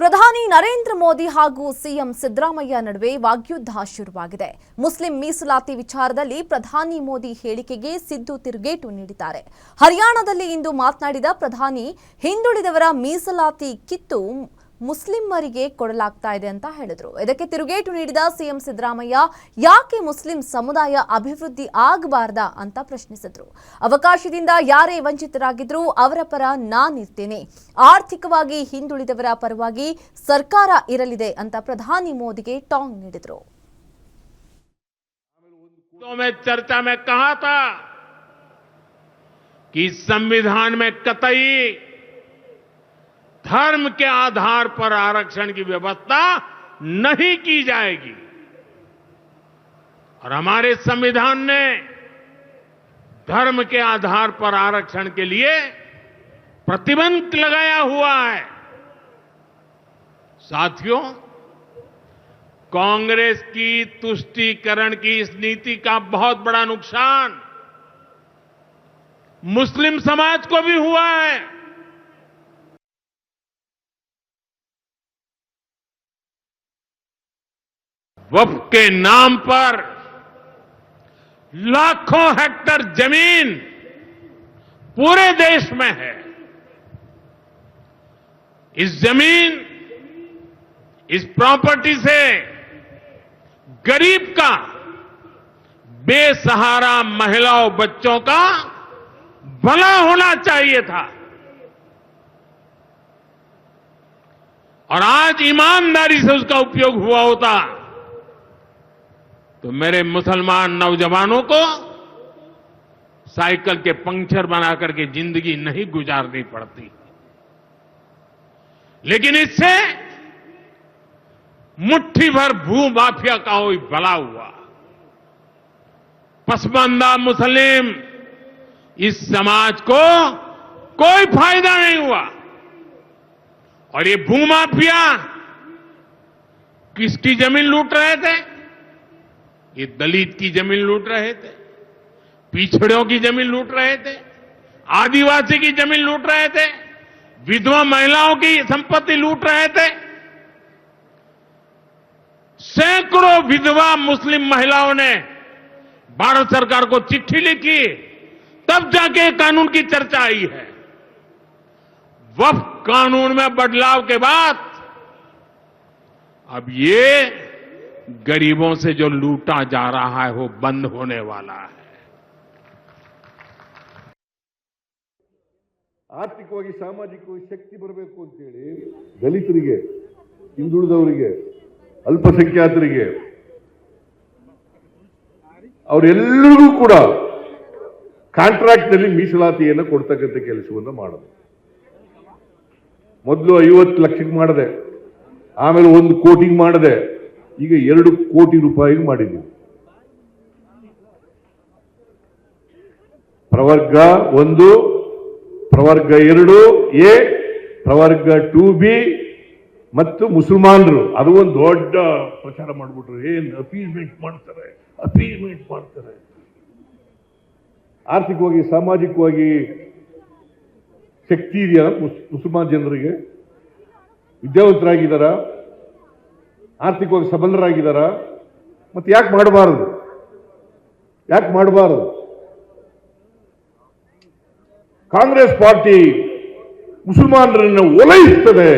ಪ್ರಧಾನಿ ನರೇಂದ್ರ ಮೋದಿ ಹಾಗೂ ಸಿಎಂ ಸಿದ್ದರಾಮಯ್ಯ ನಡುವೆ ವಾಗ್ಯುದ್ಧ ಶುರುವಾಗಿದೆ. ಮುಸ್ಲಿಂ ಮೀಸಲಾತಿ ವಿಚಾರದಲ್ಲಿ ಪ್ರಧಾನಿ ಮೋದಿ ಹೇಳಿಕೆಗೆ ಸಿದ್ದು ತಿರುಗೇಟು ನೀಡಿದ್ದಾರೆ. ಹರಿಯಾಣದಲ್ಲಿ ಇಂದು ಮಾತನಾಡಿದ ಪ್ರಧಾನಿ, ಹಿಂದುಳಿದವರ ಮೀಸಲಾತಿ ಕಿತ್ತು ಮುಸ್ಲಿಮರಿಗೆ ಕೊಡಲಾಗ್ತಾ ಇದೆ ಅಂತ ಹೇಳಿದ್ರು. ಇದಕ್ಕೆ ತಿರುಗೇಟು ನೀಡಿದ ಸಿಎಂ ಸಿದ್ದರಾಮಯ್ಯ, ಯಾಕೆ ಮುಸ್ಲಿಂ ಸಮುದಾಯ ಅಭಿವೃದ್ಧಿ ಆಗಬಾರ್ದ ಅಂತ ಪ್ರಶ್ನಿಸಿದ್ರು. ಅವಕಾಶದಿಂದ ಯಾರೇ ವಂಚಿತರಾಗಿದ್ರು ಅವರ ಪರ ನಾನಿರ್ತೇನೆ ಆರ್ಥಿಕವಾಗಿ ಹಿಂದುಳಿದವರ ಪರವಾಗಿ ಸರ್ಕಾರ ಇರಲಿದೆ ಅಂತ ಪ್ರಧಾನಿ ಮೋದಿಗೆ ಟಾಂಗ್ ನೀಡಿದ್ರು. ಸಂವಿಧಾನ मैं धर्म के आधार पर आरक्षण की व्यवस्था नहीं की जाएगी। और हमारे संविधान ने धर्म के आधार पर आरक्षण के लिए प्रतिबंध लगाया हुआ है। साथियों, कांग्रेस की तुष्टीकरण की इस नीति का बहुत बड़ा नुकसान मुस्लिम समाज को भी हुआ है। वफ के नाम पर लाखों हेक्टर ज़मीन पूरे देश में है। इस ज़मीन, इस प्रॉपर्टी से गरीब का, बेसहारा महिलाओं बच्चों का भला होना चाहिए था। और आज ईमानदारी से उसका उपयोग हुआ होता। तो मेरे मुसलमान नौजवानों को साइकिल के पंक्चर बना करके ज़िंदगी नहीं गुजारनी पड़ती। लेकिन इससे मुट्ठी भर भू माफिया का कोई भला हुआ। पसमानदा मुस्लिम इस समाज को कोई फ़ायदा नहीं हुआ। और ये भूमाफिया किसकी ज़मीन लूट रहे थे? ये दलित की ज़मीन लूट रहे थे, पिछड़ों की ज़मीन लूट रहे थे, आदिवासी की ज़मीन लूट रहे थे, विधवा महिलाओं की संपत्ति लूट रहे थे। सैकड़ों विधवा मुस्लिम महिलाओं ने भारत सरकार को चिट्ठी लिखी, तब जाके कानून की चर्चा आई है। वफ कानून में बदलाव के बाद, अब ये गरीबों से जो लूटा जा रहा है वो बंद होने वाला है ಆರ್ಥಿಕವಾಗಿ ಸಾಮಾಜಿಕವಾಗಿ ಶಕ್ತಿ ಬರಬೇಕು ಅಂತೇಳಿ ದಲಿತರಿಗೆ ಹಿಂದುಳಿದವರಿಗೆ ಅಲ್ಪಸಂಖ್ಯಾತರಿಗೆ ಅವರೆಲ್ಲರಿಗೂ ಕೂಡ ಕಾಂಟ್ರಾಕ್ಟ್ನಲ್ಲಿ ಮೀಸಲಾತಿಯನ್ನು ಕೊಡ್ತಕ್ಕಂಥ ಕೆಲಸವನ್ನು ಮಾಡೋದು ಮೊದಲು ಐವತ್ತು ಲಕ್ಷಕ್ಕೆ ಮಾಡಿದೆ ಆಮೇಲೆ ಒಂದು ಕೋಟಿಗೆ ಮಾಡಿದೆ ಈಗ ಎರಡು ಕೋಟಿ ರೂಪಾಯಿಗೆ ಮಾಡಿದ್ದೀವಿ. ಪ್ರವರ್ಗ ಒಂದು, ಪ್ರವರ್ಗ ಎರಡು, ಎ, ಪ್ರವರ್ಗ ಟು ಬಿ ಮತ್ತು ಮುಸಲ್ಮಾನರು. ಅದು ಒಂದು ದೊಡ್ಡ ಪ್ರಚಾರ ಮಾಡಿಬಿಟ್ರು. ಏನು ಅಪೀಸ್ಮೆಂಟ್ ಮಾಡ್ತಾರೆ? ಅಪೀಸ್ಮೆಂಟ್ ಮಾಡ್ತಾರೆ. ಆರ್ಥಿಕವಾಗಿ, ಸಾಮಾಜಿಕವಾಗಿ ಶಕ್ತಿ ಇದೆಯಾ ಮುಸ್- ಮುಸಲ್ಮಾನ್ ಜನರಿಗೆ? ವಿದ್ಯಾವಂತರಾಗಿದ್ದಾರಾ? ಆರ್ಥಿಕವಾಗಿ ಸಬಲರಾಗಿದ್ದಾರಾ? ಮತ್ತೆ ಯಾಕೆ ಮಾಡಬಾರದು? ಯಾಕೆ ಮಾಡಬಾರದು? ಕಾಂಗ್ರೆಸ್ ಪಾರ್ಟಿ ಮುಸಲ್ಮಾನರನ್ನು ಓಲೈಸ್ತದೆ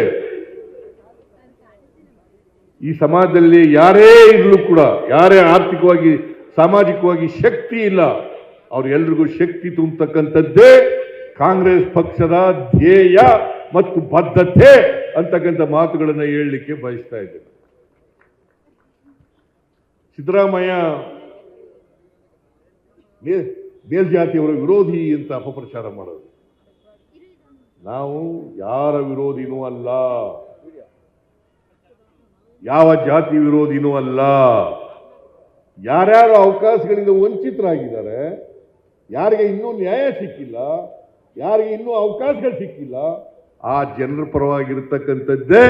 ಈ ಸಮಾಜದಲ್ಲಿ ಯಾರೇ ಇರಲು ಕೂಡ, ಯಾರೇ ಆರ್ಥಿಕವಾಗಿ, ಸಾಮಾಜಿಕವಾಗಿ ಶಕ್ತಿ ಇಲ್ಲ ಅವ್ರೆಲ್ರಿಗೂ ಶಕ್ತಿ ತುಂಬತಕ್ಕಂಥದ್ದೇ ಕಾಂಗ್ರೆಸ್ ಪಕ್ಷದ ಧ್ಯೇಯ ಮತ್ತು ಬದ್ಧತೆ ಅಂತಕ್ಕಂಥ ಮಾತುಗಳನ್ನು ಹೇಳಲಿಕ್ಕೆ ಬಯಸ್ತಾ ಇದ್ದೇನೆ. ಸಿದ್ದರಾಮಯ್ಯ ಮೇಲ್ಜಾತಿಯವರ ವಿರೋಧಿ ಅಂತ ಅಪಪ್ರಚಾರ ಮಾಡೋದು. ನಾವು ಯಾರ ವಿರೋಧಿನೂ ಅಲ್ಲ. ಯಾವ ಜಾತಿ ವಿರೋಧಿನೂ ಅಲ್ಲ. ಯಾರ್ಯಾರು ಅವಕಾಶಗಳಿಂದ ವಂಚಿತರಾಗಿದ್ದಾರೆ, ಯಾರಿಗೆ ಇನ್ನೂ ನ್ಯಾಯ ಸಿಕ್ಕಿಲ್ಲ, ಯಾರಿಗೆ ಇನ್ನೂ ಅವಕಾಶಗಳು ಸಿಕ್ಕಿಲ್ಲ, ಆ ಜನರ ಪರವಾಗಿರ್ತಕ್ಕಂಥದ್ದೇ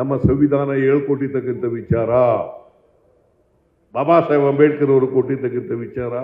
ನಮ್ಮ ಸಂವಿಧಾನ ಹೇಳ್ಕೊಟ್ಟಿರ್ತಕ್ಕಂಥ ವಿಚಾರ. बाबासाहेब आंबेडकर वर कोटी तगित विचारा